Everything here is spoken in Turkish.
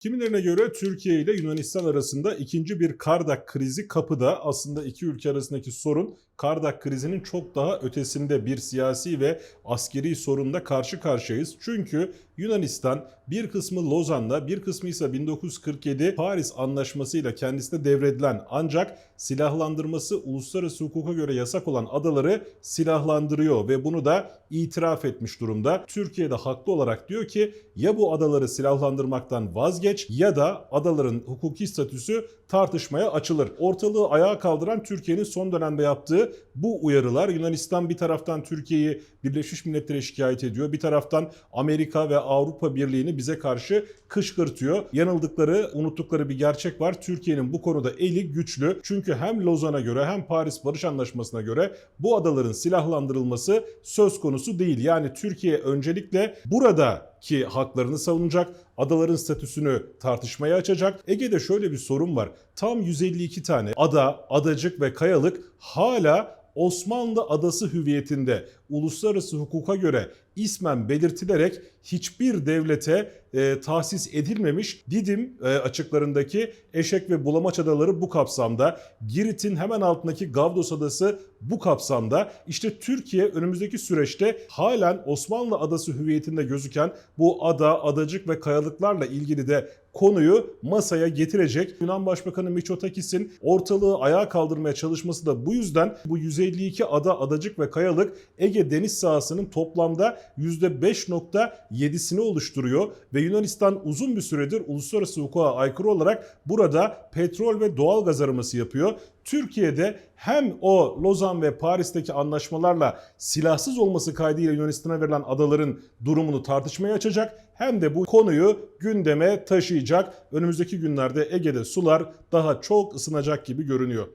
Kimilerine göre Türkiye ile Yunanistan arasında ikinci bir Kardak krizi kapıda. Aslında iki ülke arasındaki sorun Kardak krizinin çok daha ötesinde bir siyasi ve askeri sorunla karşı karşıyayız. Çünkü Yunanistan bir kısmı Lozan'da bir kısmı ise 1947 Paris Anlaşması'yla kendisine devredilen ancak silahlandırması uluslararası hukuka göre yasak olan adaları silahlandırıyor ve bunu da itiraf etmiş durumda. Türkiye de haklı olarak diyor ki ya bu adaları silahlandırmaktan vazgeç ya da adaların hukuki statüsü tartışmaya açılır. Ortalığı ayağa kaldıran Türkiye'nin son dönemde yaptığı bu uyarılar Yunanistan bir taraftan Türkiye'yi Birleşmiş Milletler'e şikayet ediyor. Bir taraftan Amerika ve Avrupa Birliği'ni bize karşı kışkırtıyor. Yanıldıkları, unuttukları bir gerçek var. Türkiye'nin bu konuda eli güçlü. Çünkü hem Lozan'a göre hem Paris Barış Anlaşması'na göre bu adaların silahlandırılması söz konusu değil. Yani Türkiye öncelikle burada ki haklarını savunacak, adaların statüsünü tartışmaya açacak. Ege'de şöyle bir sorun var. Tam 152 tane ada, adacık ve kayalık hala Osmanlı adası hüviyetinde uluslararası hukuka göre ismen belirtilerek hiçbir devlete e, tahsis edilmemiş Didim e, açıklarındaki Eşek ve Bulamaç adaları bu kapsamda. Girit'in hemen altındaki Gavdos adası bu kapsamda. İşte Türkiye önümüzdeki süreçte halen Osmanlı adası hüviyetinde gözüken bu ada, adacık ve kayalıklarla ilgili de konuyu masaya getirecek. Yunan Başbakanı Mitsotakis'in ortalığı ayağa kaldırmaya çalışması da bu yüzden bu 152 ada, adacık ve kayalık Ege deniz sahasının toplamda %5.7'sini oluşturuyor ve Yunanistan uzun bir süredir uluslararası hukuka aykırı olarak burada petrol ve doğal gaz araması yapıyor. Türkiye'de hem o Lozan ve Paris'teki anlaşmalarla silahsız olması kaydıyla Yunanistan'a verilen adaların durumunu tartışmaya açacak hem de bu konuyu gündeme taşıyacak. Önümüzdeki günlerde Ege'de sular daha çok ısınacak gibi görünüyor.